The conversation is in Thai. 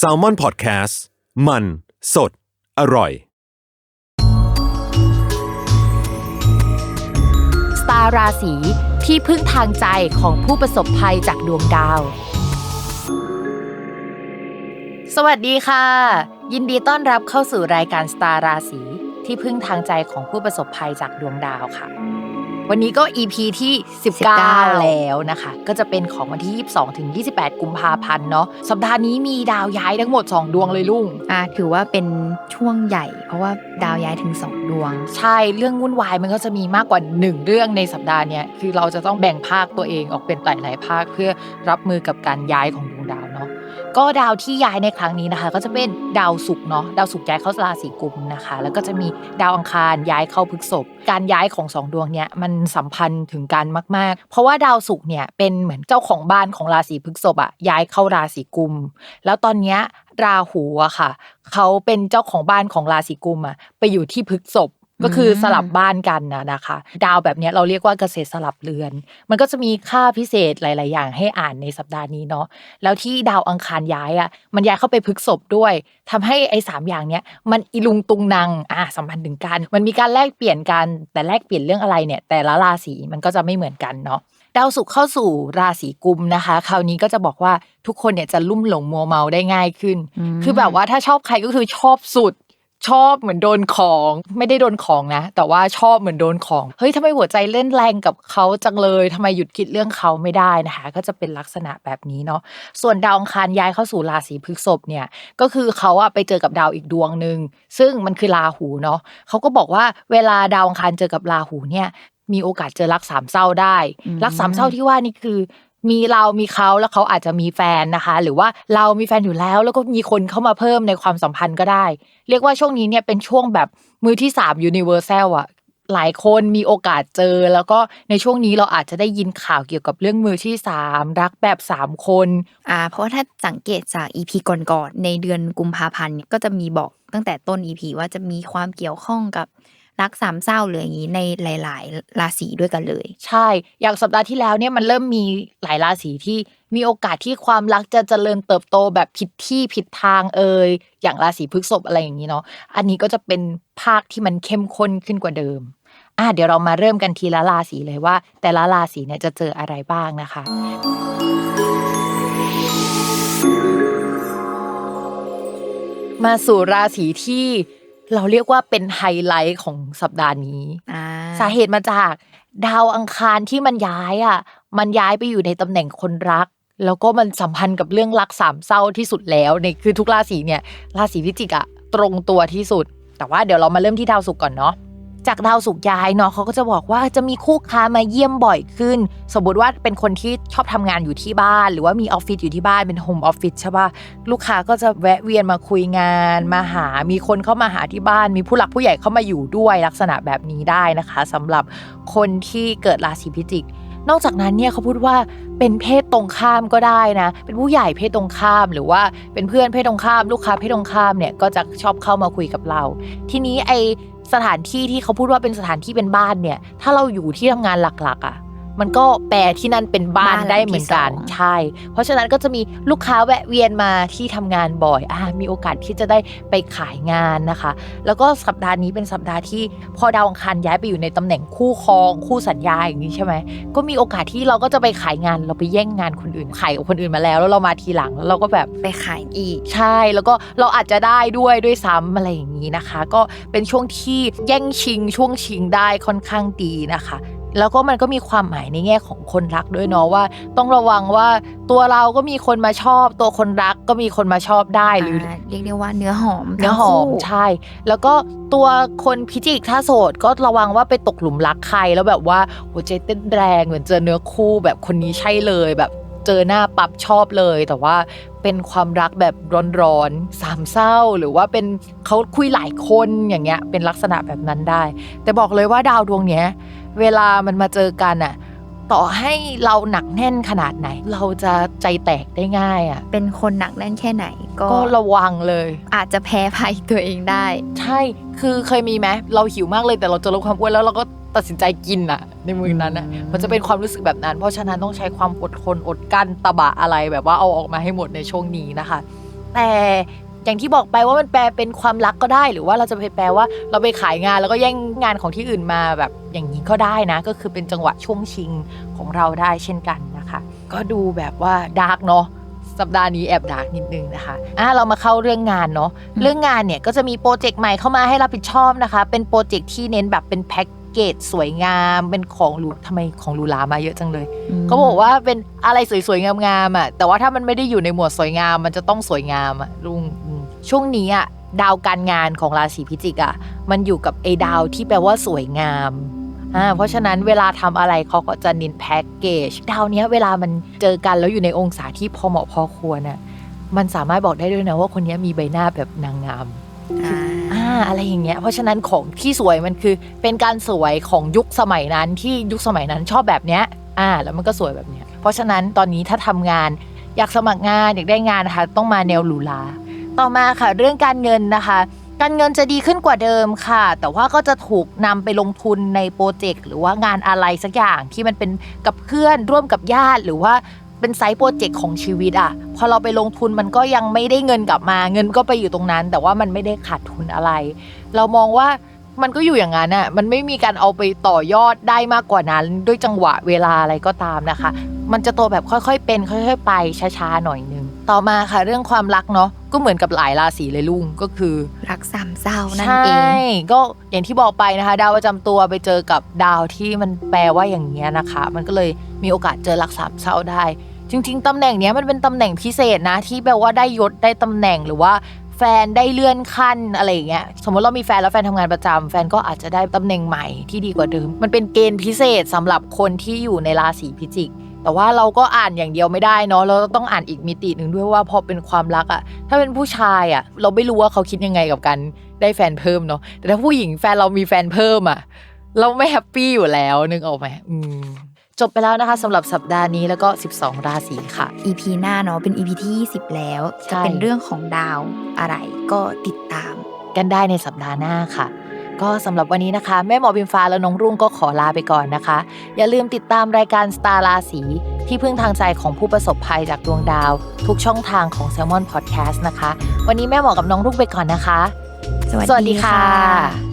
s a l ม o n PODCAST มัน สด อร่อย สตาราศีที่พึ่งทางใจของผู้ประสบภัยจากดวงดาว สวัสดีค่ะ ยินดีต้อนรับเข้าสู่รายการสตาราศีที่พึ่งทางใจของผู้ประสบภัยจากดวงดาวค่ะ วันนี้ก็ EP ที่ 19 แล้วนะคะ ก็จะเป็นของวันที่ 22ถึง28 กุมภาพันธ์เนาะสัปดาห์นี้มีดาวย้ายทั้งหมด 2 ดวงเลยลุงอ่าถือว่าเป็นช่วงใหญ่ เพราะว่าดาวย้ายถึงสองดวง ใช่เรื่องวุ่นวายมันก็จะมีมากกว่าหนึ่งเรื่องในสัปดาห์เนี้ยคือเราจะต้องแบ่งภาคตัวเองออกเป็นหลายๆภาคเพื่อรับมือกับการย้ายของดวงดาวเนาะ ก็ดาวที่ย้ายในครั้งนี้นะคะ ก็จะเป็นดาวศุกร์เนาะดาวศุกร์ย้ายเข้าราศีกุมนะคะ แล้วก็จะมีดาวอังคารย้ายเข้าพฤษภการย้ายของสองดวงเนี้ยมันสัมพันธ์ถึงกันมาก ๆ เพราะว่าดาวศุกร์เนี่ยเป็นเหมือนเจ้าของบ้านของราศีพฤษภอะย้ายเข้าราศีกุม แล้วตอนเนี้ยราหูอะค่ะ เขาเป็นเจ้าของบ้านของราศีกุมอะไปอยู่ที่พฤษภ ก็คือสลับบ้านกันนะนะคะ ดาวแบบเนี้ยเราเรียกว่าเกษตรสลับเรือน มันก็จะมีค่าพิเศษหลาย ๆ อย่างให้อ่านในสัปดาห์นี้เนาะแล้วที่ดาวอังคารย้ายอะมันย้ายเข้าไปพฤษภด้วยทำให้ไอ้สามอย่างเนี้ยมันอีลุงตุงนางอะสัมพันธ์ถึงกัน มันมีการแลกเปลี่ยนกันแต่แลกเปลี่ยนเรื่องอะไรเนี่ย แต่ละราศีมันก็จะไม่เหมือนกันเนาะดาวศุกร์เข้าสู่ราศีกุมนะคะ คราวนี้ก็จะบอกว่าทุกคนเนี่ยจะลุ่มหลงมัวเมาได้ง่ายขึ้นอืมคือแบบว่าถ้าชอบใครก็คือชอบสุด ชอบเหมือนโดนของไม่ได้โดนของนะ แต่ว่าชอบเหมือนโดนของเฮ้ยทำไมหัวใจเล่นแรงกับเขาจังเลยทำไมหยุดคิดเรื่องเขาไม่ได้นะคะ ก็จะเป็นลักษณะแบบนี้เนาะส่วนดาวอังคารย้ายเข้าสู่ราศีพฤษภเนี่ยก็คือเขาอะไปเจอกับดาวอีกดวงหนึ่งซึ่งมันคือราหูเนาะเขาก็บอกว่าเวลาดาวอังคารเจอกับราหูเนี่ยมีโอกาสเจอรักสามเศร้าได้อืมรักสามเศร้าที่ว่านี่คือ มีเรามีเขาแล้วเขาอาจจะมีแฟนนะคะ หรือว่าเรามีแฟนอยู่แล้ว แล้วก็มีคนเข้ามาเพิ่มในความสัมพันธ์ก็ได้ เรียกว่าช่วงนี้เนี่ยเป็นช่วงแบบมือที่สามยูนิเวอร์แซลอะหลายคนมีโอกาสเจอ แล้วก็ในช่วงนี้เราอาจจะได้ยินข่าวเกี่ยวกับเรื่องมือที่สามรักแบบสามคนอ่าเพราะว่าถ้าสังเกตจากอีพีก่อนๆในเดือนกุมภาพันธ์ก็จะมีบอกตั้งแต่ต้นอีพีว่าจะมีความเกี่ยวข้องกับ รักสามเศร้าหรืออย่างนี้ในหลาย ๆ ราศีด้วยกันเลย ใช่ อย่างสัปดาห์ที่แล้วเนี่ยมันเริ่มมีหลายราศีที่มีโอกาสที่ความรักจะเจริญเติบโตแบบผิดที่ผิดทางเอ่ยอย่างราศีพฤษภอะไรอย่างนี้เนาะอันนี้ก็จะเป็นภาคที่มันเข้มข้นขึ้นกว่าเดิมอะเดี๋ยวเรามาเริ่มกันทีละราศีเลยว่า แต่ละราศีเนี่ยจะเจออะไรบ้างนะคะมาสู่ราศีที่ เราเรียกว่าเป็นไฮไลท์ของสัปดาห์นี้อ่าสาเหตุมาจากดาวอังคารที่มันย้ายอะ มันย้ายไปอยู่ในตำแหน่งคนรัก แล้วก็มันสัมพันธ์กับเรื่องรักสามเศร้าที่สุดแล้วในคือทุกราศีเนี่ยราศีพิจิกอะตรงตัวที่สุด แต่ว่าเดี๋ยวเรามาเริ่มที่ดาวศุกร์ก่อนเนาะ จากดาวศุกย้ายเนาะเขาก็จะบอกว่าจะมีคู่ค้ามาเยี่ยมบ่อยขึ้น สมมติว่าเป็นคนที่ชอบทำงานอยู่ที่บ้าน หรือว่ามีออฟฟิศอยู่ที่บ้านเป็นโฮมออฟฟิศใช่ปะลูกค้าก็จะแวะเวียนมาคุยงาน มาหา มีคนเข้ามาหาที่บ้าน มีผู้หลักผู้ใหญ่เข้ามาอยู่ด้วยลักษณะแบบนี้ได้นะคะสำหรับคนที่เกิดราศีพิจิกนอกจากนั้นเนี่ยเขาพูดว่าเป็นเพศตรงข้ามก็ได้นะ เป็นผู้ใหญ่เพศตรงข้ามหรือว่าเป็นเพื่อนเพศตรงข้าม ลูกค้าเพศตรงข้ามเนี่ยก็จะชอบเข้ามาคุยกับเรา ทีนี้ไอ สถานที่ที่เขาพูดว่าเป็นสถานที่เป็นบ้านเนี่ย ถ้าเราอยู่ที่ทำงานหลักๆอะ มันก็แปลที่นั่นเป็นบ้านบ้านหลังได้เหมือนกันที่สองใช่ เพราะฉะนั้นก็จะมีลูกค้าแวะเวียนมาที่ทำงานบ่อยอ่ามีโอกาสที่จะได้ไปขายงานนะคะ แล้วก็สัปดาห์นี้เป็นสัปดาห์ที่พอดาวอังคารย้ายไปอยู่ในตำแหน่งคู่ครองคู่สัญญาอย่างนี้ใช่ไหมก็มีโอกาสที่เราก็จะไปขายงานเราไปแย่งงานคนอื่นขายกับคนอื่นมาแล้ว แล้วเรามาทีหลังแล้วเราก็แบบไปขายอีก ใช่แล้วก็เราอาจจะได้ด้วยด้วยซ้ำอะไรอย่างนี้นะคะ ก็เป็นช่วงที่แย่งชิงช่วงชิงได้ค่อนข้างดีนะคะ แล้วก็มันก็มีความหมายในแง่ของคนรักด้วยเนาะว่า ต้องระวังว่าตัวเราก็มีคนมาชอบ ตัวคนรักก็มีคนมาชอบได้หรืออ่าเรียกได้ว่าเนื้อหอมเนื้อหอมทั้งคู่ใช่ แล้วก็ตัวคนพิจิกถ้าโสดก็ระวังว่าไปตกหลุมรักใครแล้วแบบว่าหัวใจเต้นแรงเหมือนเจอเนื้อคู่แบบคนนี้ใช่เลยแบบเจอหน้าปั๊บชอบเลย แต่ว่าเป็นความรักแบบร้อนๆสามเศร้า หรือว่าเป็นเขาคุยหลายคนอย่างเงี้ยเป็นลักษณะแบบนั้นได้ แต่บอกเลยว่าดาวดวงเนี้ย เวลามันมาเจอกันอะต่อให้เราหนักแน่นขนาดไหน เราจะใจแตกได้ง่ายอะเป็นคนหนักแน่นแค่ไหนก็ก็ระวังเลย อาจจะแพ้ภัยตัวเองได้ ใช่คือเคยมีไหมเราหิวมากเลยแต่เราจะลดความอ้วนแล้วเราก็ตัดสินใจกินอะในมือนั้นอะอืมมันจะเป็นความรู้สึกแบบนั้น เพราะฉะนั้นต้องใช้ความอดทนอดกลั้นตะบะอะไรแบบว่าเอาออกมาให้หมดในช่วงนี้นะคะ แต่ อย่างที่บอกไปว่ามันแปลเป็นความรักก็ได้ หรือว่าเราจะไปแปลว่าเราไปขายงานแล้วก็แย่งงานของที่อื่นมาแบบอย่างนี้ก็ได้นะ ก็คือเป็นจังหวะช่วงชิงของเราได้เช่นกันนะคะ ก็ดูแบบว่าดาร์กเนาะสัปดาห์นี้แอบดาร์กนิดนึงนะคะอะเรามาเข้าเรื่องงานเนาะอืมเรื่องงานเนี่ยก็จะมีโปรเจกต์ใหม่เข้ามาให้รับผิดชอบนะคะ เป็นโปรเจกต์ที่เน้นแบบเป็นแพ็กเกจสวยงามเป็นของหรูทำไมของหรูหรามาเยอะจังเลยเขาบอกว่าเป็นอะไรสวยๆงามๆอะแต่ว่าถ้ามันไม่ได้อยู่ในหมวดสวยงาม มันจะต้องสวยงามอะลุงอืม ช่วงนี้อะดาวการงานของราศีพิจิกอะมันอยู่กับไอ้ดาวที่แปลว่าสวยงามอ่าเพราะฉะนั้นเวลาทำอะไรเขาก็จะเน้นแพ็กเกจดาวเนี้ยเวลามันเจอกันแล้วอยู่ในองศาที่พอเหมาะพอควรน่ะมันสามารถบอกได้ด้วยนะว่าคนเนี้ยมีใบหน้าแบบนางงามอ่าอ่าอะไรอย่างเงี้ยเพราะฉะนั้นของที่สวยมันคือเป็นการสวยของยุคสมัยนั้นที่ยุคสมัยนั้นชอบแบบเนี้ยอ่าแล้วมันก็สวยแบบเนี้ยเพราะฉะนั้นตอนนี้ถ้าทำงานอยากสมัครงานอยากได้งานนะคะต้องมาแนวหรูหรา ต่อมาค่ะเรื่องการเงินนะคะ การเงินจะดีขึ้นกว่าเดิมค่ะ แต่ว่าก็จะถูกนำไปลงทุนในโปรเจกต์หรือว่างานอะไรสักอย่างที่มันเป็นกับเพื่อนร่วมกับญาติหรือว่าเป็นไซต์โปรเจกต์ของชีวิตอะพอเราไปลงทุนมันก็ยังไม่ได้เงินกลับมา เงินก็ไปอยู่ตรงนั้น แต่ว่ามันไม่ได้ขาดทุนอะไร เรามองว่ามันก็อยู่อย่างนั้นอะมันไม่มีการเอาไปต่อยอดได้มากกว่านั้น ด้วยจังหวะเวลาอะไรก็ตามนะคะ มันจะโตแบบค่อยๆเป็น ค่อย ๆ ไปช้าๆหน่อยนึง ต่อมาค่ะเรื่องความรักเนาะก็เหมือนกับหลายราศีเลยลุงก็คือ รักสามเศร้านั่นใช่เองก็อย่างที่บอกไปนะคะ ดาวประจำตัวไปเจอกับดาวที่มันแปลว่าอย่างเงี้ยนะคะ มันก็เลยมีโอกาสเจอรักสามเศร้าได้ จริง ๆตำแหน่งเนี้ยมันเป็นตำแหน่งพิเศษนะ ที่แปลว่าได้ยศได้ตำแหน่งหรือว่าแฟนได้เลื่อนขั้นอะไรอย่างเงี้ยสมมติเรามีแฟนแล้วแฟนทำงานประจำแฟนก็อาจจะได้ตำแหน่งใหม่ที่ดีกว่าเดิม มันเป็นเกณฑ์พิเศษสำหรับคนที่อยู่ในราศีพิจิก แต่ว่าเราก็อ่านอย่างเดียวไม่ได้เนาะเราต้องอ่านอีกมิติหนึ่งด้วยว่าพอเป็นความรักอะถ้าเป็นผู้ชายอะเราไม่รู้ว่าเขาคิดยังไงกับการได้แฟนเพิ่มเนาะแต่ถ้าผู้หญิงแฟนเรามีแฟนเพิ่มอะเราไม่แฮปปี้อยู่แล้วนึกออกไหมอืมจบไปแล้วนะคะสำหรับสัปดาห์นี้แล้วก็ 12 ราศีค่ะ EP หน้าเนาะเป็น EP ที่ 20 แล้วใช่จะเป็นเรื่องของดาวอะไรก็ติดตาม กันได้ในสัปดาห์หน้าค่ะ ก็สำหรับวันนี้นะคะ แม่หมอบิมฟ้าและน้องรุ่งก็ขอลาไปก่อนนะคะ อย่าลืมติดตามรายการสตาร์ราศีที่พึ่งทางใจของผู้ประสบภัยจากดวงดาว ทุกช่องทางของ s ซ l m o n Podcast นะคะ วันนี้แม่หมอกับน้องรุ่งไปก่อนนะคะ สวัสสวัสดีดีค่ะค่ะ